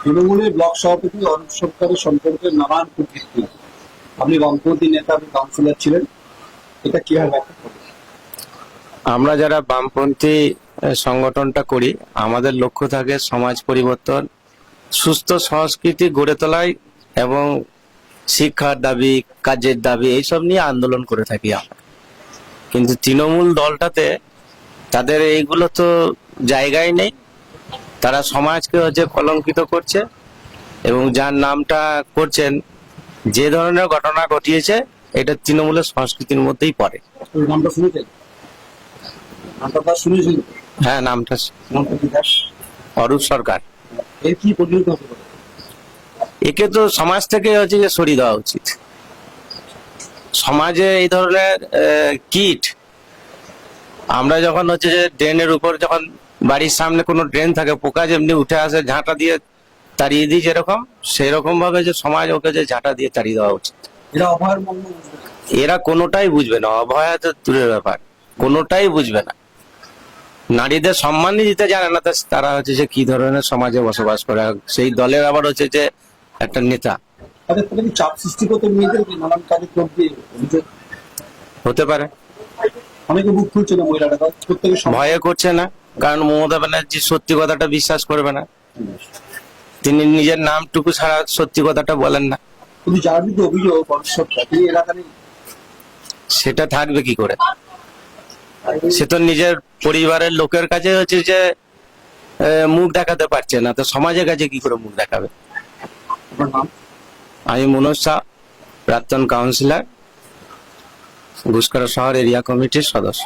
তৃণমূলের ব্লক সভাপতি অরূপ সরকারের সম্পর্কে নানান কুকীর্তি আপনি বামপন্থী নেতা, আপনি কাউন্সিলর ছিলেন। এটা কীভাবে আমরা যারা বামপন্থী সংগঠনটা করি, আমাদের লক্ষ্য থাকে সমাজ পরিবর্তন, সুস্থ সংস্কৃতি গড়ে তোলায় এবং শিক্ষার দাবি, কাজের দাবি, এইসব নিয়ে আন্দোলন করে থাকি আমরা। কিন্তু তৃণমূল দলটাতে তাদের এইগুলো তো জায়গায় নেই। তারা সমাজকে হচ্ছে কলঙ্কিত করছে এবং যার নামটা করছেন যে ধরনের ঘটনা ঘটিয়েছে এটা তৃণমূলের সংস্কৃতির মধ্যেই পড়ে। নামটা শুনেছেন নামটা শুনেছেন হ্যাঁ নামটা অরূপ সরকার। এর কি পরিণত একে তো সমাজ থেকে হচ্ছে যে সরিয়ে দেওয়া উচিত। সমাজে এই ধরনের কীট আমরা যখন হচ্ছে যে ড্রেনের উপর যখন বাড়ির সামনে কোনো ড্রেন থাকে পোকা যেমনি উঠে আসে ঝাঁটা দিয়ে তাড়িয়ে দিই যেরকম সেই রকম ভাবে যে সমাজ ওকে যে ঝাঁটা দিয়ে তাড়িয়ে দেওয়া উচিত। এরা কোনোটাই বুঝবে না অভয়া তো দূরের ব্যাপার কোনোটাই বুঝবে না। নারীদের সম্মানই দিতে জানে না তারা হচ্ছে যে কি ধরনের সমাজে বসবাস করে সেই দলের আবার হচ্ছে যে একটা নেতা। চাপ সৃষ্টি করতে নানান কাজে হতে পারে। অনেকে বুক খুলছে না মহিলারা তাদের প্রত্যেকে সম- ভয়ে করছে না। কারণ মমতা ব্যানার্জি সত্যি কথাটা বিশ্বাস করবে না। তিনি নিজের নামটুকু ছাড়া সত্যি কথাটা বলেন না। কিন্তু যার বিরুদ্ধে অভিযোগ পরস্পরটা তিনি এলাকারই সেটা থাকবে কি করে? সে তো নিজের পরিবারের লোকের কাছে হচ্ছে যে মুখ দেখাতে পারছে না। তো সমাজের কাছে কি করে মুখ দেখাবে? আমি মনোজ শাহ প্রাক্তন কাউন্সিলর ঘুষকরা শহর এরিয়া কমিটির সদস্য।